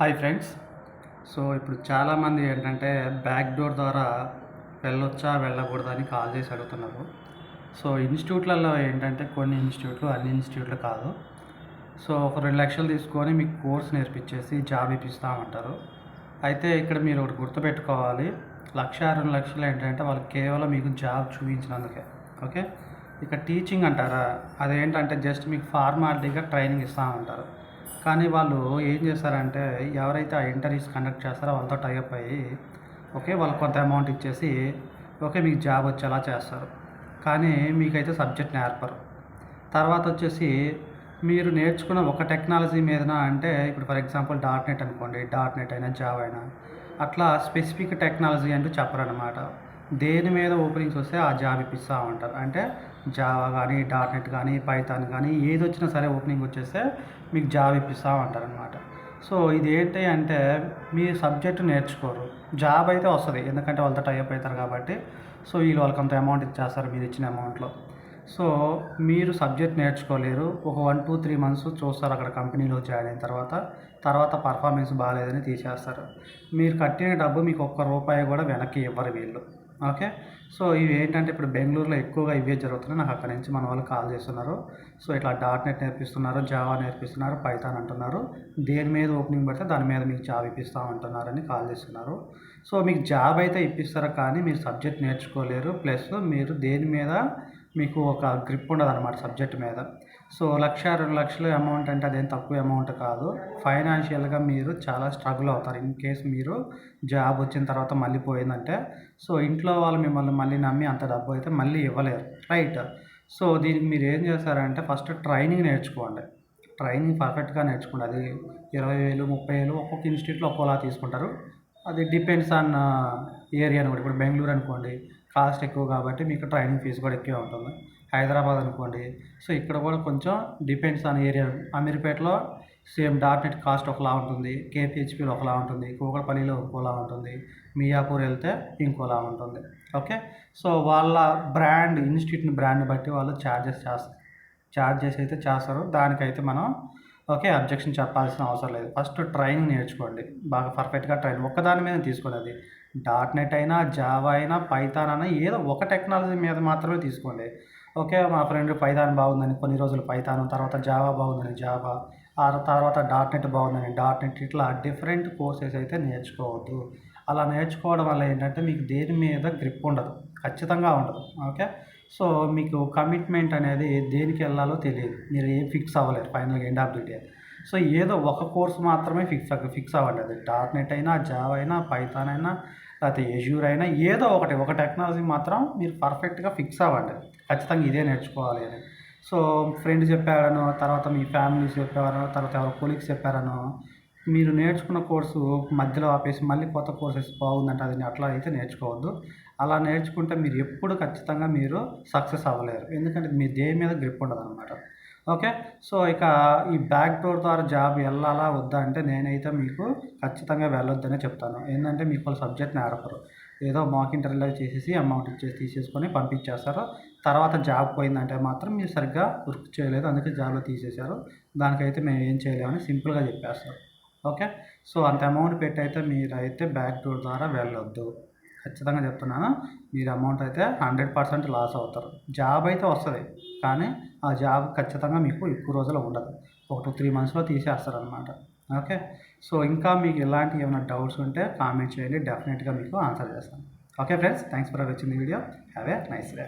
Hi friends. So ఇప్పుడు చాలామంది ఏంటంటే బ్యాక్ డోర్ ద్వారా వెళ్ళొచ్చా వెళ్ళకూడదా అని కాల్ చేసి అడుగుతున్నారు. సో ఇన్స్టిట్యూట్లలో ఏంటంటే కొన్ని ఇన్స్టిట్యూట్లు అన్ని ఇన్స్టిట్యూట్లు కాదు. సో ఒక రెండు లక్షలు తీసుకొని మీకు కోర్స్ నేర్పించేసి జాబ్ ఇప్పిస్తామంటారు అయితే ఇక్కడ మీరు ఒకటి గుర్తుపెట్టుకోవాలి. లక్ష రెండు లక్షలు ఏంటంటే వాళ్ళు కేవలం మీకు జాబ్ చూపించినందుకే. ఓకే? ఇక టీచింగ్ అంటారా? అదేంటంటే జస్ట్ మీకు ఫార్మాలిటీగా ట్రైనింగ్ ఇస్తామంటారు కానీ వాళ్ళు ఏం చేస్తారంటే ఎవరైతే ఆ ఇంటర్వ్యూస్ కండక్ట్ చేస్తారో వాళ్ళతో టైఅప్ అయ్యి ఓకే వాళ్ళు కొంత అమౌంట్ ఇచ్చేసి ఓకే మీకు జాబ్ వచ్చేలా చేస్తారు. కానీ మీకైతే సబ్జెక్ట్ నేర్పరు తర్వాత వచ్చేసి మీరు నేర్చుకున్న ఒక టెక్నాలజీ మీదన? అంటే ఇప్పుడు ఫర్ ఎగ్జాంపుల్. డాట్ నెట్ అనుకోండి డాట్ నెట్ అయినా జాబ్ అయినా అట్లా స్పెసిఫిక్ టెక్నాలజీ అంటూ చెప్పరనమాట దేని మీద ఓపెనింగ్స్ వస్తే ఆ జాబ్ ఇప్పిస్తూ ఉంటారు. అంటే జావా కానీ డాట్ నెట్ కానీ పైథాన్ కానీ ఏది వచ్చినా సరే ఓపెనింగ్ వచ్చేస్తే మీకు జాబ్ ఇప్పిస్తూ అంటారనమాట సో ఇది ఏంటి అంటే మీ సబ్జెక్టు నేర్చుకోరు. జాబ్ అయితే వస్తుంది ఎందుకంటే వాళ్ళతో టైప్ అవుతారు కాబట్టి. సో వీళ్ళు వాళ్ళకి అంత అమౌంట్ ఇచ్చేస్తారు మీరు ఇచ్చిన అమౌంట్లో సో మీరు సబ్జెక్ట్ నేర్చుకోలేరు. ఒక వన్ టూ త్రీ మంత్స్ చూస్తారు అక్కడ కంపెనీలో జాయిన్ అయిన తర్వాత. తర్వాత పర్ఫార్మెన్స్ బాగాలేదని తీసేస్తారు. మీరు కట్టిన డబ్బు మీకు ఒక్క రూపాయి కూడా వెనక్కి ఇవ్వరు వీళ్ళు. ఓకే? సో ఇవి ఏంటంటే ఇప్పుడు బెంగళూరులో ఎక్కువగా ఇవే జరుగుతున్నాయి. నాకు అక్కడ నుంచి మన వాళ్ళు కాల్ చేస్తున్నారు. సో ఇట్లా డాట్ నెట్ నేర్పిస్తున్నారు జావా నేర్పిస్తున్నారు పైథాన్ అంటున్నారు. దేని మీద ఓపెనింగ్ పడితే దాని మీద మీకు జాబ్ ఇప్పిస్తాం అంటున్నారని కాల్ చేస్తున్నారు. సో మీకు జాబ్ అయితే ఇప్పిస్తారు కానీ మీరు సబ్జెక్ట్ నేర్చుకోలేరు. ప్లస్ మీరు దేని మీద మీకు ఒక గ్రిప్ ఉండదు అనమాట సబ్జెక్ట్ మీద. సో లక్ష రెండు లక్షల అమౌంట్ అంటే అదేం తక్కువ అమౌంట్ కాదు. ఫైనాన్షియల్గా మీరు చాలా స్ట్రగుల్ అవుతారు. ఇన్ కేస్ మీరు జాబ్ వచ్చిన తర్వాత మళ్ళీ పోయిందంటే సో ఇంట్లో వాళ్ళు మిమ్మల్ని మళ్ళీ నమ్మి అంత డబ్బు అయితే మళ్ళీ ఇవ్వలేరు. రైట్ సో దీనికి మీరు ఏం చేస్తారంటే ఫస్ట్ ట్రైనింగ్ నేర్చుకోండి. ట్రైనింగ్ పర్ఫెక్ట్గా నేర్చుకోండి. అది ఇరవై వేలు ముప్పై వేలు ఒక్కొక్క ఇన్స్టిట్యూట్లో ఒక్కోలా తీసుకుంటారు. అది డిపెండ్స్ ఆన్ ఏరియా అనమాట ఇప్పుడు బెంగళూరు అనుకోండి. కాస్ట్ ఎక్కువ కాబట్టి మీకు ట్రైనింగ్ ఫీజు కూడా ఎక్కువ ఉంటుంది. హైదరాబాద్ అనుకోండి. సో ఇక్కడ కూడా కొంచెం డిపెండ్స్ ఆన్ ఏరియా. అమీర్పేటలో సేమ్ డాట్ నెట్ కాస్ట్ ఒకలా ఉంటుంది. కేపీహెచ్పీలో ఒకలా ఉంటుంది. కూకట్పల్లిలో ఇంకోలా ఉంటుంది. మియాపూర్ వెళ్తే ఇంకోలా ఉంటుంది. ఓకే? సో వాళ్ళ బ్రాండ్ ఇన్స్టిట్యూట్ని బ్రాండ్ బట్టి వాళ్ళు ఛార్జెస్ చేస్తారు ఛార్జెస్ అయితే చేస్తారు. దానికైతే మనం ఓకే అబ్జెక్షన్ చెప్పాల్సిన అవసరం లేదు. ఫస్ట్ ట్రైనింగ్ నేర్చుకోండి. బాగా పర్ఫెక్ట్గా ట్రైన్ ఒక్కదాని మీద తీసుకోండి అది. డాట్ నెట్ అయినా జావా అయినా పైథాన్ అయినా ఏదో ఒక టెక్నాలజీ మీద మాత్రమే తీసుకోండి. ఓకే మా ఫ్రెండ్ పైథాన్ బాగుందని కొన్ని రోజులు పైథాన్ తర్వాత జావా బాగుందని జావా ఆ తర్వాత డాట్ నెట్ బాగుందని డాట్ నెట్ ఇట్లా డిఫరెంట్ కోర్సెస్ అయితే నేర్చుకోవద్దు. అలా నేర్చుకోవడం వల్ల ఏంటంటే మీకు దేని మీద గ్రిప్ ఉండదు ఖచ్చితంగా ఉండదు ఓకే? సో మీకు కమిట్మెంట్ అనేది దేనికి వెళ్ళాలో తెలియదు మీరు ఏం ఫిక్స్ అవ్వలేరు ఫైనల్గా end of the day. So ఏదో ఒక కోర్స్ మాత్రమే ఫిక్స్ ఫిక్స్ అవ్వండి అది డాట్ నెట్ అయినా జావా అయినా పైథాన్ అయినా లేకపోతే ఎజ్యూర్ అయినా ఏదో ఒకటి ఒక టెక్నాలజీ మాత్రం మీరు పర్ఫెక్ట్గా ఫిక్స్ అవ్వండి. ఖచ్చితంగా ఇదే నేర్చుకోవాలి అని. సో ఫ్రెండ్ చెప్పారనో తర్వాత మీ ఫ్యామిలీస్ చెప్పారనో తర్వాత ఎవరో కొలీగ్స్ చెప్పారనో మీరు నేర్చుకున్న కోర్సు మధ్యలో ఆపేసి మళ్ళీ కొత్త కోర్సెస్ బాగుందంటే అది అట్లా అయితే నేర్చుకోవద్దు. అలా నేర్చుకుంటే మీరు ఎప్పుడు ఖచ్చితంగా మీరు సక్సెస్ అవ్వలేరు. ఎందుకంటే మీ దేని మీద గ్రిప్ ఉండదు అనమాట ఓకే? సో ఇక ఈ బ్యాక్ డోర్ ద్వారా జాబ్ వెళ్ళాలా వద్దా అంటే నేనైతే మీకు ఖచ్చితంగా వెళ్ళొద్దనే చెప్తాను. ఏంటంటే మీకు వాళ్ళ సబ్జెక్ట్ నేర్పరు ఏదో మాక్ ఇంటర్వ్యూలో చేసేసి అమౌంట్ ఇచ్చేసి తీసేసుకొని పంపించేస్తారు. తర్వాత జాబ్ పోయిందంటే మాత్రం మీరు సరిగ్గా వర్క్ చేయలేదు అందుకే జాబ్లో తీసేశారు. దానికైతే మేము ఏం చేయలేమని సింపుల్గా చెప్పేస్తారు. ఓకే? సో అంత అమౌంట్ పెట్టి అయితే మీరైతే బ్యాక్ డోర్ ద్వారా వెళ్ళొద్దు. ఖచ్చితంగా చెప్తున్నాను. మీరు అమౌంట్ అయితే హండ్రెడ్ పర్సెంట్ లాస్ అవుతారు. జాబ్ అయితే వస్తుంది. కానీ ఆ జాబ్ ఖచ్చితంగా మీకు ఎక్కువ రోజులు ఉండదు. ఒక టూ త్రీ మంత్స్లో తీసేస్తారనమాట ఓకే? సో ఇంకా మీకు ఇలాంటి ఏమైనా డౌట్స్ ఉంటే కామెంట్ చేయండి. డెఫినెట్గా మీకు ఆన్సర్ చేస్తాను. Okay friends? Thanks for watching video. Have a nice day.